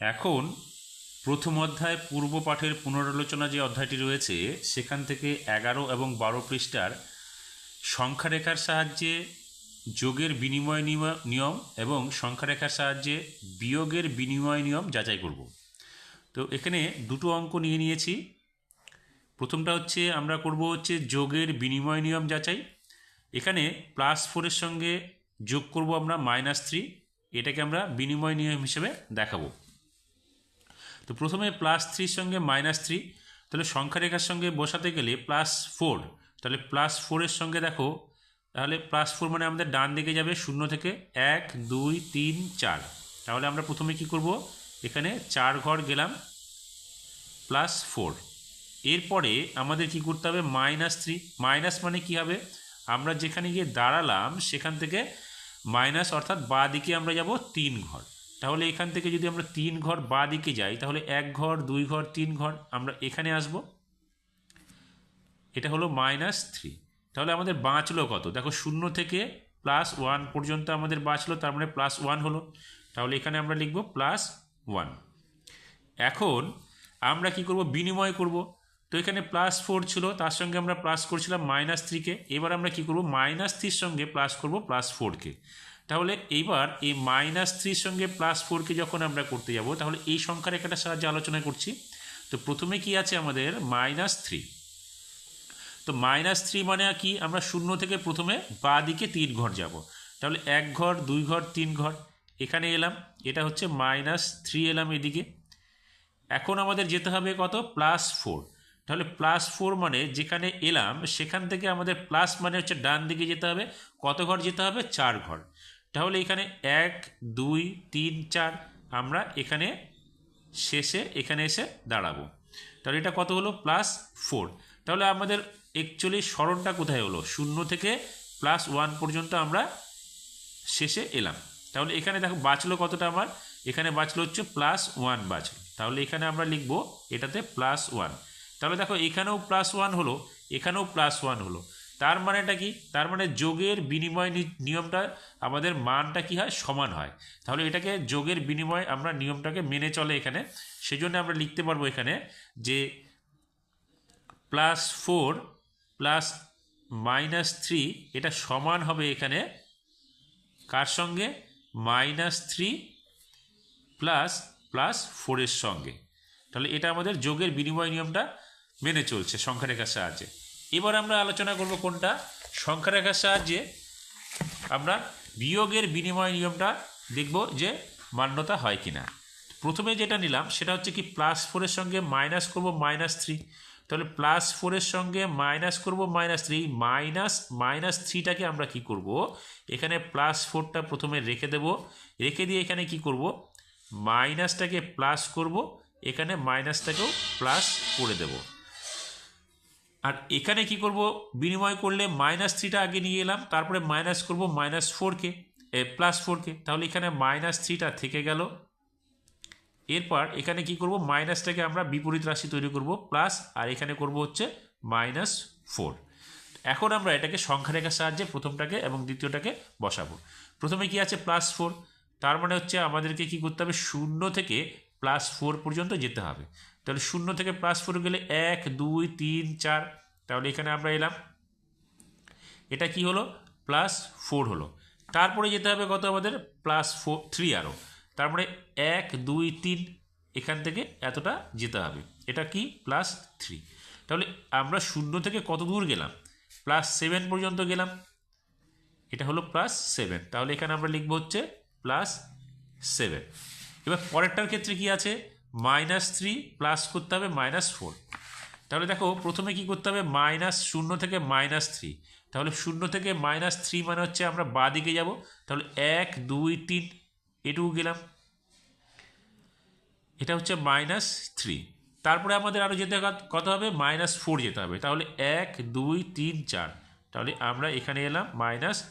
এখন প্রথম অধ্যায় পূর্ব পাঠের পুনরালোচনা যে অধ্যায়টি রয়েছে, সেখান থেকে এগারো এবং বারো পৃষ্ঠার সংখ্যারেখার সাহায্যে যোগের বিনিময় নিয়ম- এবং সংখ্যারেখার সাহায্যে বিয়োগের বিনিময় নিয়ম যাচাই করব। তো এখানে দুটো অঙ্ক নিয়ে নিয়েছি। প্রথমটা হচ্ছে আমরা করব হচ্ছে যোগের বিনিময় নিয়ম যাচাই। এখানে প্লাস ফোরের সঙ্গে যোগ করব আমরা মাইনাস থ্রি এটাকে আমরা বিনিময় নিয়ম হিসেবে দেখাবো। তো প্রথমে প্লাস থ্রির সঙ্গে মাইনাস থ্রি তাহলে সংখ্যারেখার সঙ্গে বসাতে গেলে প্লাস ফোর তাহলে প্লাস ফোরের সঙ্গে দেখো, তাহলে প্লাস ফোর মানে আমাদের ডান দিকে যাবে শূন্য থেকে এক, দুই, তিন, চার। তাহলে আমরা প্রথমে কি করব? এখানে চার ঘর গেলাম প্লাস ফোর এরপরে আমাদের কি করতে হবে? মাইনাস থ্রি মাইনাস মানে কি হবে? আমরা যেখানে গিয়ে দাঁড়ালাম, সেখান থেকে মাইনাস অর্থাৎ বা দিকে আমরা যাব তিন ঘর। তাহলে এখান থেকে যদি আমরা তিন ঘর বা দিকে যাই, তাহলে এক ঘর, দুই ঘর, তিন ঘর, আমরা এখানে আসব। এটা হলো মাইনাস থ্রি তাহলে আমাদের বাঁচলো কত? দেখো, শূন্য থেকে প্লাস ওয়ান পর্যন্ত আমাদের বাঁচলো, তার মানে প্লাস ওয়ান হলো। তাহলে এখানে আমরা লিখব প্লাস ওয়ান এখন আমরা কি করব? বিনিময় করব। তো এখানে প্লাস ফোর ছিল, তার সঙ্গে আমরা প্লাস করছিলাম মাইনাস থ্রিকে এবার আমরা কি করব? মাইনাস থ্রির সঙ্গে প্লাস করব প্লাস ফোরকে তাহলে এইবার এই মাইনাস থ্রির সঙ্গে প্লাস ফোরকে যখন আমরা করতে যাব, তাহলে এই সংখ্যার একটা সাহায্যে আলোচনা করছি। তো প্রথমে কি আছে আমাদের? মাইনাস থ্রি তো মাইনাস থ্রি মানে কি? আমরা শূন্য থেকে প্রথমে বা দিকে তিন ঘর যাব। তাহলে এক ঘর, দুই ঘর, তিন ঘর, এখানে এলাম। এটা হচ্ছে মাইনাস থ্রি এলাম এদিকে। এখন আমাদের যেতে হবে কত? প্লাস ফোর তাহলে প্লাস ফোর মানে যেখানে এলাম, সেখান থেকে আমাদের প্লাস মানে হচ্ছে ডান দিকে যেতে হবে। কত ঘর যেতে হবে? চার ঘর। তাহলে এখানে এক, দুই, তিন, চার আমরা এখানে শেষে, এখানে এসে দাঁড়াবো। তাহলে এটা কত হলো? প্লাস ফোর তাহলে আমাদের অ্যাকচুয়ালি স্মরণটা কোথায় হলো? শূন্য থেকে প্লাস ওয়ান পর্যন্ত আমরা শেষে এলাম। তাহলে এখানে দেখো, বাঁচলো কতটা আমার? এখানে বাঁচলো হচ্ছে প্লাস ওয়ান বাঁচলো। তাহলে এখানে আমরা লিখব এটাতে প্লাস ওয়ান তাহলে দেখো, এখানেও প্লাস ওয়ান হলো, এখানেও প্লাস ওয়ান হলো। তার মানেটা কি? তার মানে যোগের বিনিময় নিয়মটা আমাদের মানটা কি হয়? সমান হয়। তাহলে এটাকে যোগের বিনিময় আমরা নিয়মটাকে মেনে চলে এখানে। সেজন্য আমরা লিখতে পারব এখানে যে plus four plus minus three এটা সমান হবে এখানে। কার সঙ্গে? মাইনাস থ্রি প্লাস প্লাস ফোরের সঙ্গে। তাহলে এটা আমাদের যোগের বিনিময় নিয়মটা মেনে চলছে সংখ্যারেখার সাহায্যে। এবার আমরা আলোচনা করব কোনটা? সংখ্যারেখার সাহায্যে আমরা বিয়োগের বিনিময় নিয়মটা দেখব যে মান্যতা হয় কি না প্রথমে যেটা নিলাম, সেটা হচ্ছে কি প্লাস ফোরের সঙ্গে মাইনাস করব মাইনাস থ্রি তাহলে প্লাস ফোরের সঙ্গে মাইনাস করব মাইনাস থ্রি মাইনাস মাইনাস থ্রিটাকে আমরা কি করব? এখানে প্লাস ফোরটা প্রথমে রেখে দেব। রেখে দিয়ে এখানে কি করব? মাইনাসটাকে প্লাস করব। এখানে মাইনাসটাকেও প্লাস করে দেব। আর এখানে কি করব? বিনিময় করলে মাইনাস থ্রিটা আগে নিয়ে এলাম, তারপরে মাইনাস করব মাইনাস ফোরকে প্লাস ফোরকে তাহলে এখানে মাইনাস থ্রিটা থেকে গেল। এরপর এখানে কি করব? মাইনাসটাকে আমরা বিপরীত রাশি তৈরি করব প্লাস আর এখানে করব হচ্ছে মাইনাস ফোর এখন আমরা এটাকে সংখ্যা রেখার সাহায্যে প্রথমটাকে এবং দ্বিতীয়টাকে বসাবো। প্রথমে কি আছে? প্লাস ফোর তার মানে হচ্ছে আমাদেরকে কি করতে হবে? শূন্য থেকে প্লাস ফোর পর্যন্ত যেতে হবে। তাহলে শূন্য থেকে প্লাস ফোর গেলে এক, দুই, তিন, চার। তাহলে এখানে আমরা এলাম। এটা কি হলো? প্লাস ফোর হলো। তারপরে যেতে হবে কত আমাদের? প্লাস ফোর থ্রি আরও তার মানে এক, দুই, তিন, এখান থেকে এতটা যেতে হবে। এটা কি? প্লাস থ্রি তাহলে আমরা শূন্য থেকে কত দূর গেলাম? প্লাস সেভেন পর্যন্ত গেলাম। এটা হলো প্লাস সেভেন তাহলে এখানে আমরা লিখব হচ্ছে প্লাস সেভেন এবার পরেরটার ক্ষেত্রে কি আছে? মাইনাস থ্রি প্লাস করতে হবে মাইনাস ফোর তাহলে দেখো, প্রথমে কি করতে হবে? মাইনাস শূন্য থেকে মাইনাস থ্রি তাহলে শূন্য থেকে মাইনাস থ্রি মানে হচ্ছে আমরা বাঁ দিকে যাব। তাহলে এক, দুই, তিন, এটুকু গেলাম। এটা হচ্ছে মাইনাস থ্রি তারপরে আমাদের আরও যেতে কত হবে? মাইনাস ফোর যেতে হবে। তাহলে এক, দুই, তিন, চার। তাহলে আমরা এখানে এলাম মাইনাস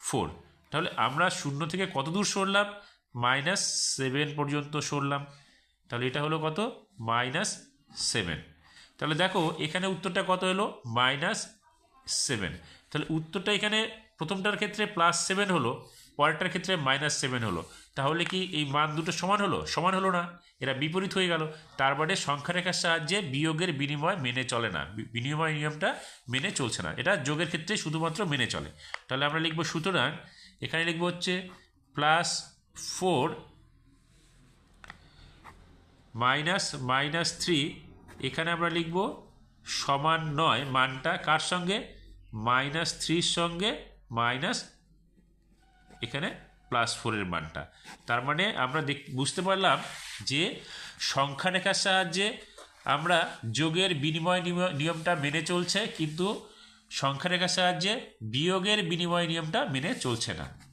ফোর তাহলে আমরা শূন্য থেকে কত দূর সরলাম? মাইনাস সেভেন পর্যন্ত সরলাম। তাহলে এটা হলো কত? Minus seven. তাহলে দেখো, এখানে উত্তরটা কত হলো মাইনাস সেভেন। তাহলে উত্তরটা এখানে প্রথমটার ক্ষেত্রে প্লাস সেভেন হলো, পরেরটার ক্ষেত্রে মাইনাস সেভেন হলো। তাহলে কি এই মান দুটো সমান হলো? সমান হলো না। এরা বিপরীত হয়ে গেল। তার মানে সংখ্যা রেখার সাহায্যে বিয়োগের বিনিময় মেনে চলে না। বিনিময় নিয়মটা মেনে চলছে না। এটা যোগের ক্ষেত্রে শুধুমাত্র মেনে চলে। তাহলে আমরা লিখব সুতরাং, এখানে লিখব হচ্ছে plus four minus minus three, এখানে আমরা লিখব সমান নয়, মানটা কার সঙ্গে? মাইনাস থ্রির সঙ্গে মাইনাস এখানে প্লাস ফোরের মানটা। তার মানে আমরা বুঝতে পারলাম যে সংখ্যা রেখার সাহায্যে আমরা যোগের বিনিময় নিয়ম- নিয়মটা মেনে চলছে, কিন্তু সংখ্যা রেখার সাহায্যে বিয়োগের বিনিময় নিয়মটা মেনে চলছে না।